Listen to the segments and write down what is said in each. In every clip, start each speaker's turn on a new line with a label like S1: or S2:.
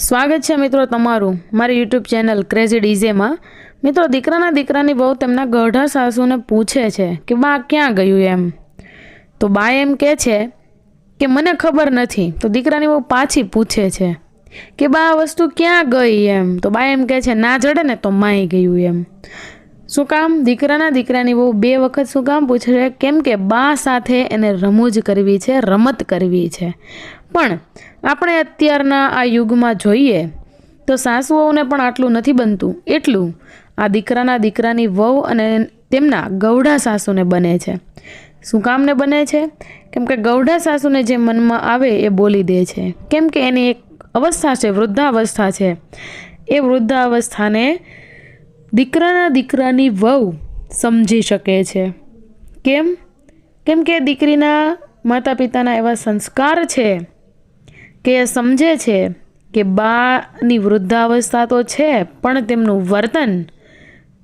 S1: સ્વાગત છે મિત્રો તમારું મારી યુટ્યુબ ચેનલ ક્રેઝી ડીઝેમાં મિત્રો, દીકરાના દીકરાની બહુ તેમના ગઢા સાસુને પૂછે છે કે, બા, ક્યાં ગયું એમ? તો બા એમ કહે છે કે, મને ખબર નથી. તો દીકરાની બહુ પાછી પૂછે છે કે, બા, આ વસ્તુ ક્યાં ગઈ એમ? તો બા એમ કહે છે, ના જડે ને તો માઈ ગયું એમ. શું કામ? દીકરાના દીકરાની બહુ બે વખત શું કામ પૂછે છે? કેમ કે બા સાથે એને રમૂજ કરવી છે, રમત કરવી છે. પણ આપણે અત્યારના આ યુગમાં જોઈએ તો સાસુઓને પણ આટલું નથી બનતું. એટલું આ દીકરાના દીકરાની વહુ અને તેમના ગૌઢા સાસુને બને છે. શું કામને બને છે? કેમ કે ગૌઢા સાસુને જે મનમાં આવે એ બોલી દે છે. કેમ કે એની એક અવસ્થા છે, વૃદ્ધાવસ્થા છે. એ વૃદ્ધાવસ્થાને દીકરાના દીકરાની વહુ સમજી શકે છે. કેમ? કેમ કે દીકરીના માતા પિતાના એવા સંસ્કાર છે. કે સમજે છે કે બાની વૃદ્ધાવસ્થા તો છે, પણ તેમનું વર્તન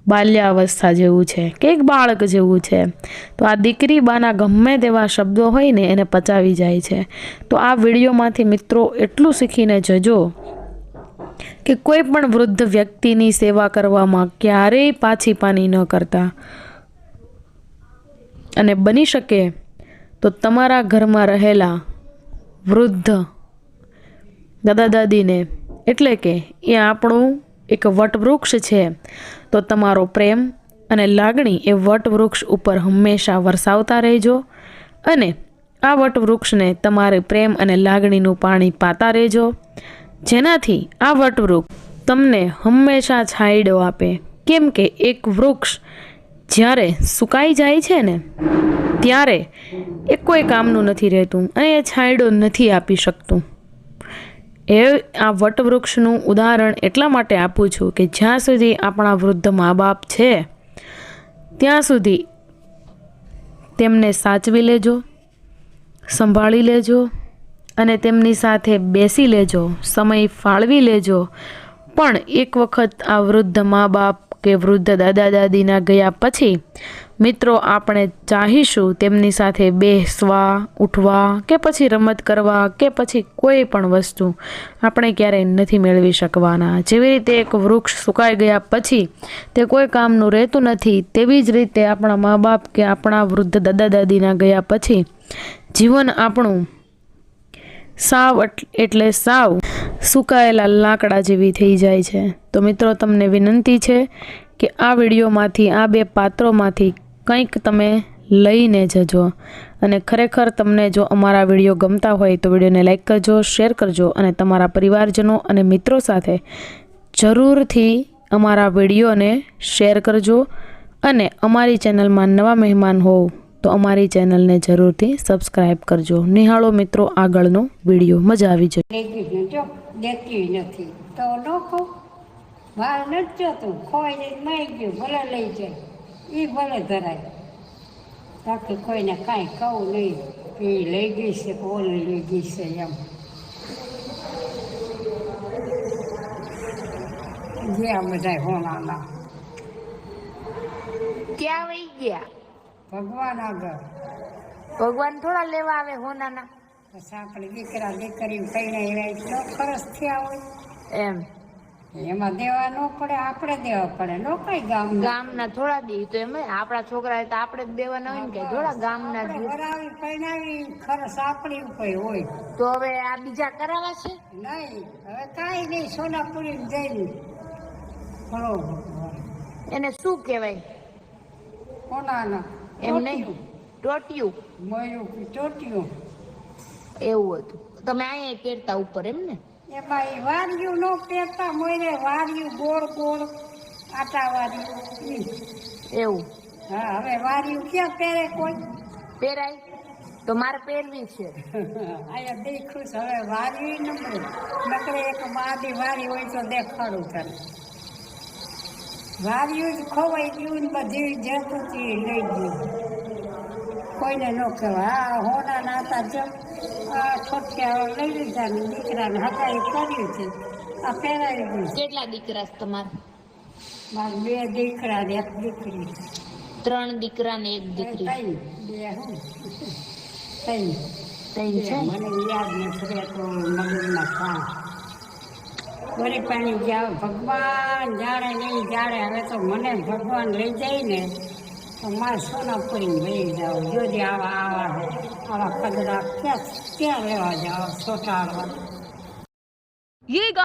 S1: બાલ્યાવસ્થા જેવું છે, કે એક બાળક જેવું છે. તો આ દીકરી બાના ગમે તેવા શબ્દો હોય ને એને પચાવી જાય છે. તો આ વિડીયોમાંથી મિત્રો એટલું શીખીને જજો કે કોઈ પણ વૃદ્ધ વ્યક્તિની સેવા કરવામાં ક્યારેય પાછી પાની ન કરતા. અને બની શકે તો તમારા ઘરમાં રહેલા વૃદ્ધ દાદા દાદીને એટલે કે, એ આપણું એક વટવૃક્ષ છે. તો તમારો પ્રેમ અને લાગણી એ વટવૃક્ષ ઉપર હંમેશા વરસાવતા રહેજો અને આ વટવૃક્ષને તમારે પ્રેમ અને લાગણીનું પાણી પાતા રહેજો. જેનાથી આ વટવૃક્ષ તમને હંમેશા છાંયડો આપે. કેમ કે એક વૃક્ષ જ્યારે સુકાઈ જાય છે ને, ત્યારે એ કોઈ કામનું નથી રહેતું અને એ છાંયડો નથી આપી શકતું. એ આ વટવૃક્ષનું ઉદાહરણ એટલા માટે આપું છું કે જ્યાં સુધી આપણા વૃદ્ધ મા બાપ છે, ત્યાં સુધી તેમને સાચવી લેજો, સંભાળી લેજો અને તેમની સાથે બેસી લેજો, સમય ફાળવી લેજો. પણ એક વખત આ વૃદ્ધ મા બાપ કે વૃદ્ધ દાદા દાદીના ગયા પછી મિત્રો, આપણે ચાહીશું તેમની સાથે બેસવા, ઉઠવા કે પછી રમત કરવા કે પછી કોઈ પણ વસ્તુ આપણે ક્યારેય નથી મેળવી શકવાના. જેવી રીતે એક વૃક્ષ સુકાઈ ગયા પછી તે કોઈ કામનું રહેતું નથી, તેવી જ રીતે આપણા મા બાપ કે આપણા વૃદ્ધ દાદા દાદીના ગયા પછી જીવન આપણું સાવ એટલે સાવ સુકાયેલા લાકડા જેવી થઈ જાય છે. તો મિત્રો, તમને વિનંતી છે કે આ વિડીયોમાંથી, આ બે પાત્રોમાંથી કંઈક તમે લઈને જજો. અને ખરેખર તમને જો અમારા વીડિયો ગમતા હોય તો વિડીયોને લાઈક કરજો, શેર કરજો અને તમારા પરિવારજનો અને મિત્રો સાથે જરૂરથી અમારા વિડીયોને શેર કરજો. અને અમારી ચેનલમાં નવા મહેમાન હોવ તો અમારી ચેનલને જરૂરથી સબસ્ક્રાઈબ કરજો. નિહાળો મિત્રો, આગળનો વીડિયો. મજા આવી જશે.
S2: નથી. તો ખોઈ ગયું. ભલે લઈ જાય. એ ભલે ધરાય. બાકી કોઈને કાંઈ કહું નહીં કે એ લઈ ગઈ છે કે ઓલી લઈ ગઈ છે એમ. ગયા બધા હોનાના.
S3: ક્યાં વહી ગયા?
S2: ભગવાન આગળ.
S3: ભગવાન થોડા લેવા આવે હોનાના?
S2: પછી આપણે દીકરા દીકરી કહીને એવા એટલો ખરસ થયા હોય.
S3: એમ.
S2: એમાં દેવા ન પડે આપણે દેવા પડે. નો કઈ ગામ
S3: ગામના થોડા દી તો એમ આપણા છોકરા તો આપણે જ દેવાના હોય ને કે થોડા ગામના
S2: કરાવી પહેરાવી ખરસ આપણી ઉપર હોય.
S3: તો હવે આ બીજા કરાવા છે?
S2: નહીં હવે કાંઈ નહીં સોનાપુરી જઈને
S3: એને શું કહેવાય?
S2: કોનાના
S3: એમ નહીં? ટોટિયું.
S2: મયું કે
S3: એવું હતું. તમે અહીંયા પહેરતા ઉપર એમ ને?
S2: એમાં ભાઈ વાર્યું ન પહેરતા મોયરે વાર્યું ગોળ ગોળ આટા વાર્યું
S3: એવું?
S2: હા હવે વાર્યું ક્યાં પહેરે કોઈ?
S3: પહેરાય? તો મારે પહેરવી છે.
S2: અહીંયા દેખું છે હવે વાર્યું ન મળે નકરે એક બાદી વારી હોય તો દેખાડું તને. વાર્યું જ ખોવાઈ ગયું ને બધી જતું લઈ ગયું. કોઈને ન કહેવાય. હા હોના નાતા જો ઠોઠિયા લઈ લીધા ને દીકરાને કર્યું છે. આ પહેરાવી
S3: કેટલા દીકરા છે તમારે?
S2: મારા બે દીકરા ને એક દીકરી
S3: ત્રણ દીકરા ને એક દીકરી.
S2: બે હું. ત્રણ
S3: ત્રણ છે?
S2: મને યાદ નથી રહેતો મગજમાં કામ વળી પાણી જાવ ભગવાન જાણે નહીં જાણે હવે તો મને ભગવાન લઈ જાય ને. તો મારે સોનાપુરી લઈ જાઓ જોજે આવા આવા આવા કદરા ક્યાં ક્યાં રહેવા જાઓ, સોટાડવા?
S3: ये